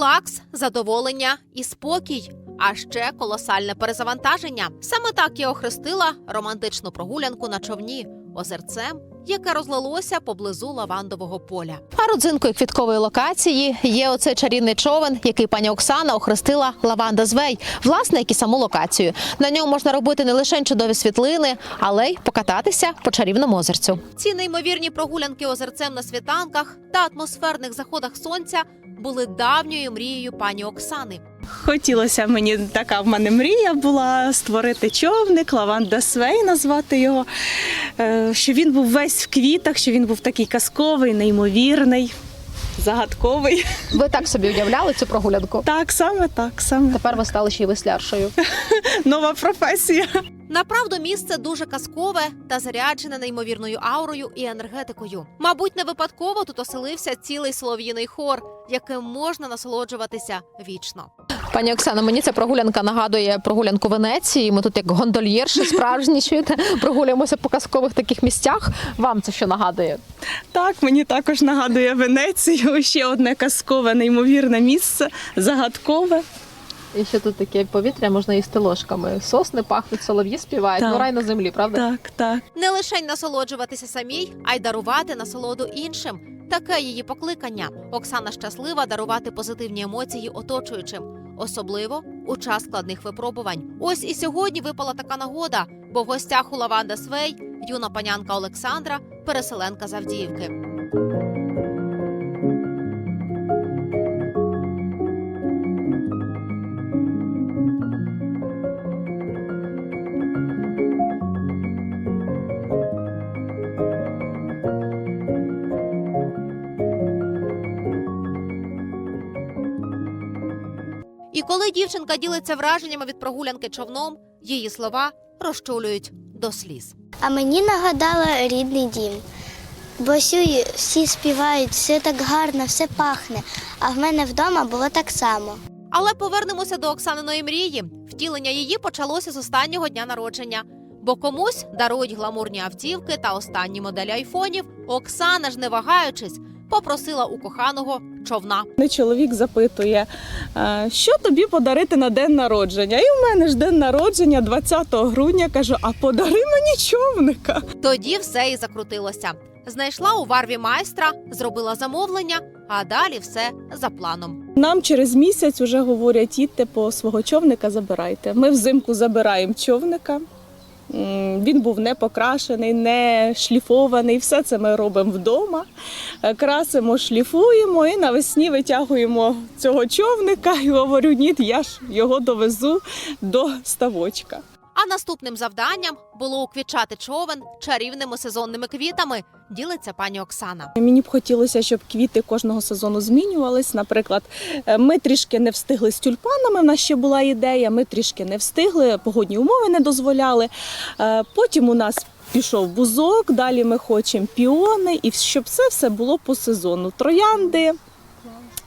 релакс, задоволення і спокій. А ще колосальне перезавантаження. Саме так я охрестила романтичну прогулянку на човні озерцем, яке розлилося поблизу лавандового поля. А родзинкою квіткової локації є оцей чарівний човен, який пані Оксана охрестила Лаванда Звей, власне, як і саму локацію. На ньому можна робити не лише чудові світлини, але й покататися по чарівному озерцю. Ці неймовірні прогулянки озерцем на світанках та атмосферних заходах сонця були давньою мрією пані Оксани. Хотілося мені така в мене мрія була створити човник, лаванда свей назвати його. Е, Що він був весь в квітах, що він був такий казковий, неймовірний, загадковий. Ви так собі уявляли цю прогулянку? Так, саме так, саме Тепер ви стали ще й весляршою. нова професія. Направду місце дуже казкове та заряджене неймовірною аурою і енергетикою. Мабуть, не випадково тут оселився цілий солов'їний хор, яким можна насолоджуватися вічно. Пані Оксана, мені ця прогулянка нагадує прогулянку Венеції. Ми тут як гондольєрші справжні чуєте, прогулюємося по казкових таких місцях. Вам це що нагадує? Так, мені також нагадує Венецію. Ще одне казкове, неймовірне місце, загадкове. І ще тут таке повітря можна їсти ложками. Сосни пахнуть, солов'ї співають. Так. Ну, рай на землі, правда? Так, так. Не лише насолоджуватися самій, а й дарувати насолоду іншим. Таке її покликання. Оксана щаслива дарувати позитивні емоції оточуючим, особливо у час складних випробувань. Ось і сьогодні випала така нагода, бо в гостях у Лаванда Свей юна панянка Олександра, переселенка з Авдіївки. І коли дівчинка ділиться враженнями від прогулянки човном, її слова розчулюють до сліз. А мені нагадала рідний дім. Бо сюди всі співають, все так гарно, все пахне. А в мене вдома було так само. Але повернемося до Оксаниної мрії. Втілення її почалося з останнього дня народження. Бо комусь дарують гламурні автівки та останні моделі айфонів. Оксана ж, не вагаючись, попросила у коханого човна. Чоловік запитує, е, що тобі подарити на день народження. І в мене ж день народження 20 грудня. Кажу, а подари мені човника. Тоді все і закрутилося. Знайшла у варві майстра, зробила замовлення, а далі все за планом. Нам через місяць вже говорять, їдьте по свого човника, забирайте. Ми взимку забираємо човника. Він був не покрашений, не шліфований. Все це ми робимо вдома. Е, Красимо, шліфуємо і навесні витягуємо цього човника і говорю, ні, я ж його довезу до ставочка. А наступним завданням було уквічати човен чарівними сезонними квітами. Ділиться пані Оксана. Мені б хотілося, щоб квіти кожного сезону змінювались. Наприклад, е, ми трішки не встигли з тюльпанами. В нас ще була ідея. Ми трішки не встигли, погодні умови не дозволяли. Е, Потім у нас пішов бузок. Далі ми хочемо піони, і щоб це все було по сезону. Троянди.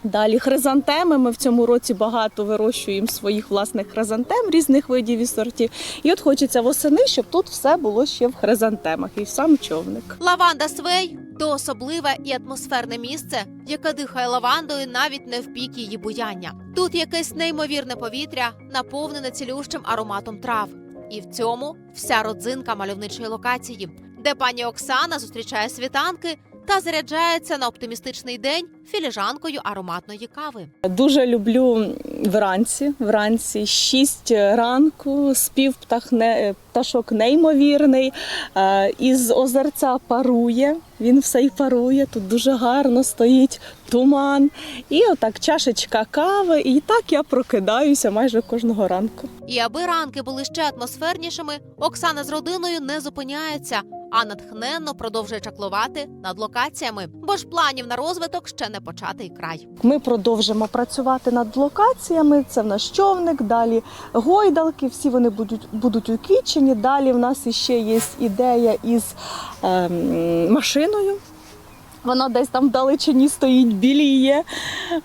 Далі хризантеми. Ми в цьому році багато вирощуємо своїх власних хризантем різних видів і сортів. І от хочеться восени, щоб тут все було ще в хризантемах і сам човник. Лаванда Свей то особливе і атмосферне місце, яке дихає лавандою навіть не в пік її буяння. Тут якесь неймовірне повітря, наповнене цілющим ароматом трав. І в цьому вся родзинка мальовничої локації, де пані Оксана зустрічає світанки та заряджається на оптимістичний день філіжанкою ароматної кави. Дуже люблю вранці. Вранці 6 ранку, спів птах не- пташок неймовірний. Е, Із озерця парує. Він все й парує. Тут дуже гарно стоїть туман. І отак чашечка кави. І так я прокидаюся майже кожного ранку. І аби ранки були ще атмосфернішими, Оксана з родиною не зупиняється, а натхненно продовжує чаклувати над локаціями, бо ж планів на розвиток ще не початий край. Ми продовжимо працювати над локаціями. Це в нас човник, далі гойдалки. Всі вони будуть, будуть уквічені. Далі в нас іще є ідея із ем, машиною. Вона десь там вдалечині стоїть, біліє.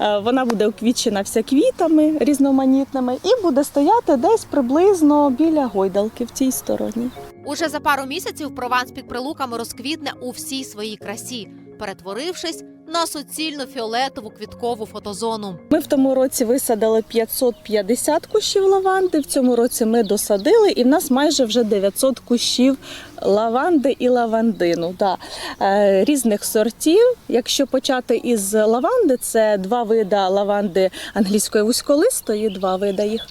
Е, Вона буде уквічена вся квітами різноманітними і буде стояти десь приблизно біля гойдалки в цій стороні. Уже за пару місяців Прованс під прилуками розквітне у всій своїй красі. Перетворившись на суцільну фіолетову квіткову фотозону. Ми в тому році висадили 550 кущів лаванди. В цьому році ми досадили, і в нас майже вже 900 кущів лаванди і лавандину. Да. Е, різних сортів. Якщо почати із лаванди, це два види лаванди англійської вузьколистої, два види їх.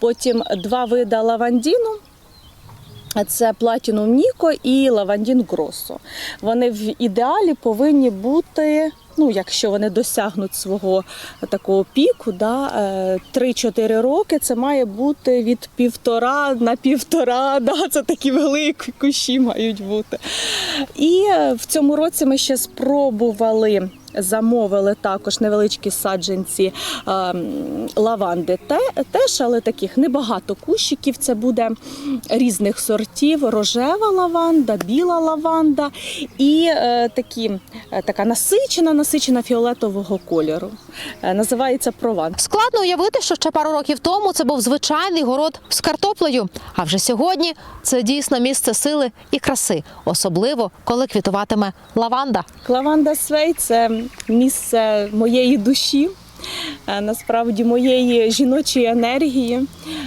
Потім два види лавандіну. Це Platinum Ніко і Лавандін Гросо. Вони в ідеалі повинні бути. Ну, якщо вони досягнуть свого такого піку, да, е, 3-4 роки, це має бути від півтора на півтора. Да, це такі великі кущі мають бути. І е, в цьому році ми ще спробували. Замовили також невеличкі саджанці е, лаванди те- теж, але таких небагато кущиків. Це буде різних сортів: рожева лаванда, біла лаванда і е, такі, е, така насичена, насичена фіолетового кольору. Е, називається прован. Складно уявити, що ще пару років тому це був звичайний город з картоплею. А вже сьогодні це дійсно місце сили і краси, особливо коли квітуватиме лаванда. Лаванда Свей це місце моєї душі. Е, Насправді моєї жіночої енергії.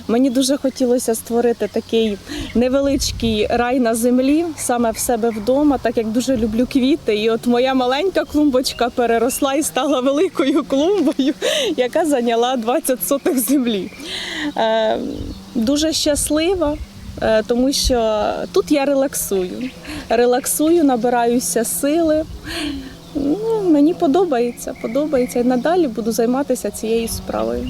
Мені дуже хотілося створити такий невеличкий рай на землі, саме в себе вдома, так як дуже люблю квіти. І от моя маленька клумбочка переросла і стала великою клумбою, яка зайняла 20 сотих землі. Е, Дуже щаслива. е, Тому що тут я релаксую. Релаксую, набираюся сили. Ну, мені подобається, подобається. І надалі буду займатися цією справою.